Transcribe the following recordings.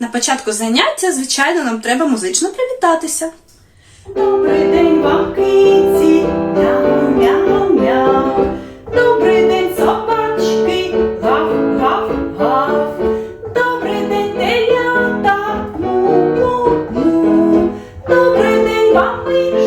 На початку заняття, звичайно, нам треба музично привітатися. Добрий день вам, киці, мяу, мяу, мяу. Добрий день, собачки, гав, гав, гав. Добрий день, телята, му, му, му. Добрий день вам, мишки,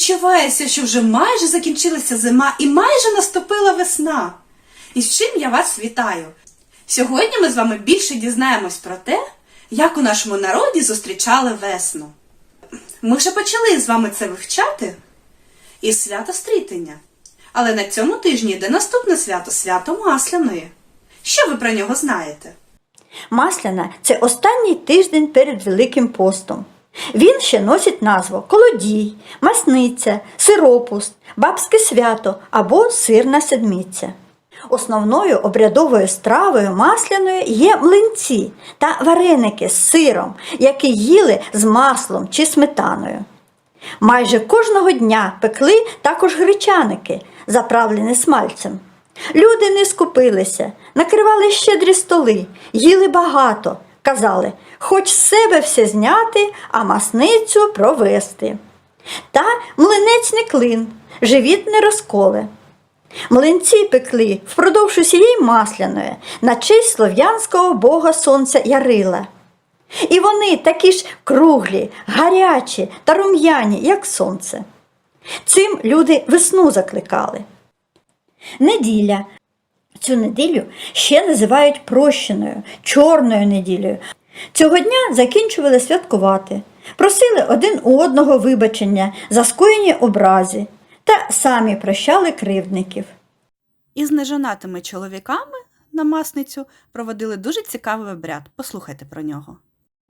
відчувається, що вже майже закінчилася зима і майже наступила весна. І з чим я вас вітаю! Сьогодні ми з вами більше дізнаємось про те, як у нашому народі зустрічали весну. Ми вже почали з вами це вивчати із свята стрітення. Але на цьому тижні йде наступне свято свято Масляної. Що ви про нього знаєте? Масляна це останній тиждень перед Великим постом. Він ще носить назву колодій, масниця, сиропуст, бабське свято або сирна седмиця. Основною обрядовою стравою масляної є млинці та вареники з сиром, які їли з маслом чи сметаною. Майже кожного дня пекли також гречаники, заправлені смальцем. Люди не скупилися, накривали щедрі столи, їли багато, казали, хоч себе все зняти, а масницю провести. Та млинець не клин, живіт не розколе. Млинці пекли впродовж усієї масляної на честь слов'янського бога сонця Ярила. І вони такі ж круглі, гарячі та рум'яні, як сонце. Цим люди весну закликали. Неділя. Цю неділю ще називають прощеною, чорною неділею. Цього дня закінчували святкувати, просили один у одного вибачення за скоєні образи та самі прощали кривдників. Із нежонатими чоловіками на масницю проводили дуже цікавий обряд. Послухайте про нього.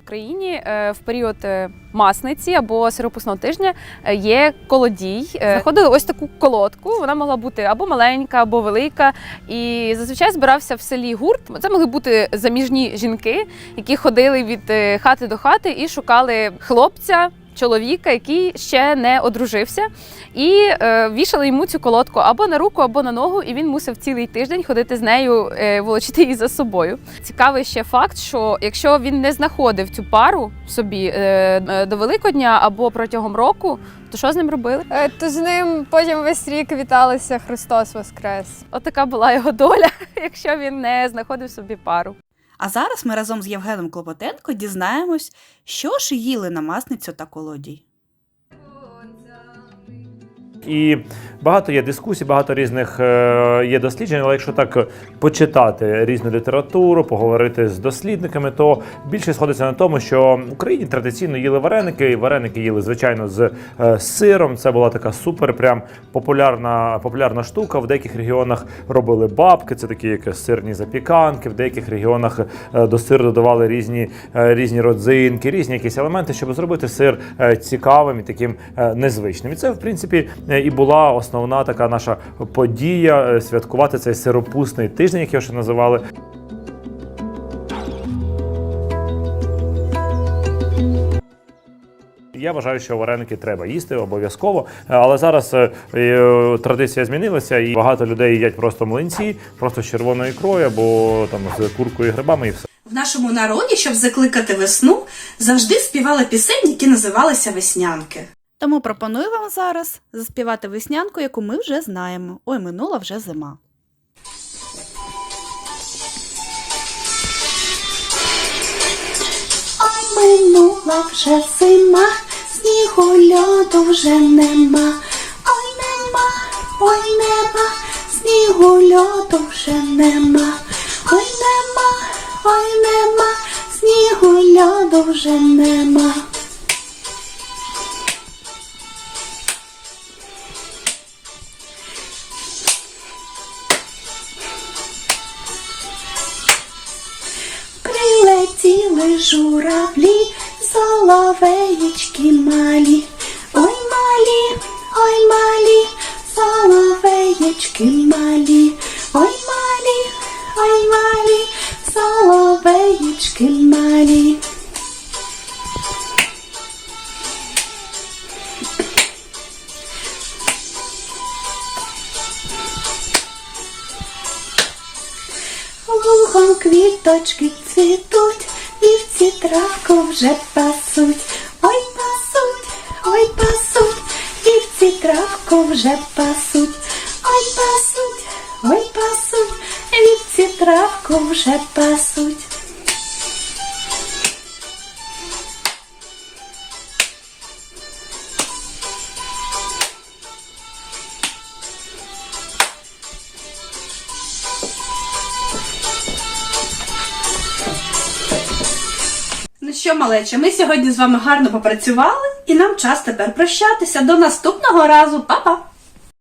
В Україні е, в період е, масниці або сиропусного тижня е, є колодій. Знаходили ось таку колодку. Вона могла бути або маленька, або велика. І зазвичай збирався в селі гурт. Це могли бути заміжні жінки, які ходили від хати до хати і шукали хлопця. Чоловіка, який ще не одружився, і е, вішали йому цю колодку або на руку, або на ногу, і він мусив цілий тиждень ходити з нею, е, волочити її за собою. Цікавий ще факт, що якщо він не знаходив цю пару собі е, е, до Великодня або протягом року, то що з ним робили? Е, То з ним потім весь рік віталися Христос Воскрес. От була його доля, якщо він не знаходив собі пару. А зараз ми разом з Євгеном Клопотенко дізнаємось, що ж їли на масницю та колодій. І багато є дискусій, багато різних е, є досліджень, але якщо так почитати різну літературу, поговорити з дослідниками, то більше сходиться на тому, що в Україні традиційно їли вареники. і Вареники їли, звичайно, з е, сиром. Це була така супер, прям популярна, популярна штука. В деяких регіонах робили бабки, це такі як сирні запіканки. В деяких регіонах е, до сиру додавали різні, різні родзинки, різні якісь елементи, щоб зробити сир цікавим і таким незвичним. І це, в принципі, і була основна така наша подія е, святкувати цей сиропусний тиждень, як його ще називали. Я вважаю, що вареники треба їсти обов'язково. Е, Але зараз е, е, традиція змінилася, і багато людей їдять просто млинці, просто з червоною ікрою або там з куркою і грибами, і все. В нашому народі, щоб закликати весну, завжди співали пісень, які називалися веснянки. Тому пропоную вам зараз заспівати веснянку, яку ми вже знаємо. Ой, минула вже зима. Ой, минула вже зима, снігу льоду вже нема. Ой, нема, ой, нема, снігу льоду вже нема. Ой, нема, ой, нема, снігу льоду вже нема. Прилетіли журавлі, соловеєчки малі. Ой, малі, ой, малі, соловеєчки малі. Ой, малі, ой, малі, соловеєчки малі. Лугом квіточки цвітуть, вівці травку вже пасуть. Ой, пасуть, ой, пасуть, дівці травку вже пасуть. Ой, пасуть, ой, пасуть, вівці травку вже пасуть. Що, малече, ми сьогодні з вами гарно попрацювали, і нам час тепер прощатися. До наступного разу, Па-па!